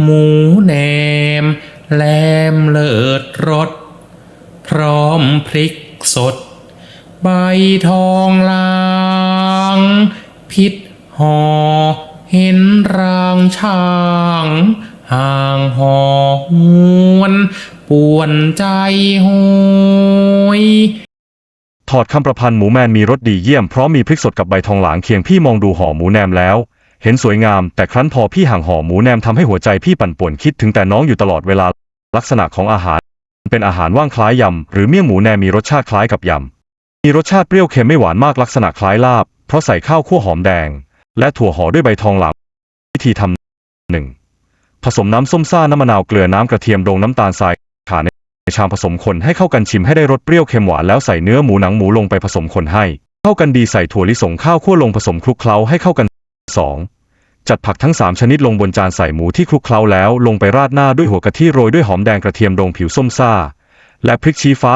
หมูแหนม แลมเลิศรส พร้อมพริกสด ใบทองลางพิษห่อเห็นรางช่างห่างหอหวนปวนใจโหยถอดคำประพันธ์หมูแมนมีรสดีเยี่ยม เพราะมีพริกสดกับใบทองหลางเคียงพี่มองดูห่อหมูแนมแล้ว เห็นสวยงาม แต่ครั้นพอพี่ห่างห่อหมูแนมทำให้หัวใจพี่ปั่นป่วนคิดถึงแต่น้องอยู่ตลอดเวลา ลักษณะของอาหาร เป็นอาหารว่างคล้ายยำ หรือเมี่ยงหมูแนมมีรสชาติคล้ายกับยำ มีรสชาติเปรี้ยวเค็มไม่หวานมากลักษณะคล้ายลาบ เพราะใส่ข้าวคั่วหอมแดง และถั่วห่อด้วยใบทองหลางวิธีทำหนึ่งผสมน้ำส้มซ่าน้ำมะนาวเกลือน้ำกระเทียมโดงน้ำตาลทรายขาในในชามผสมคนให้เข้ากันชิมให้ได้รสเปรี้ยวเค็มหวานแล้วใส่เนื้อหมูหนังหมูลงไปผสมคนให้ เข้ากันดีใส่ถั่วลิสงข้าวคั่วลงผสมคลุกเคล้าให้เข้ากัน 2. จัดผักทั้ง 3 ชนิดลงบนจานใส่หมูที่คลุกเคล้าแล้วลงไปราดหน้าด้วยหัวกะทิโรยด้วยหอมแดงกระเทียมโดงผิวส้มซ่า และพริกชี้ฟ้า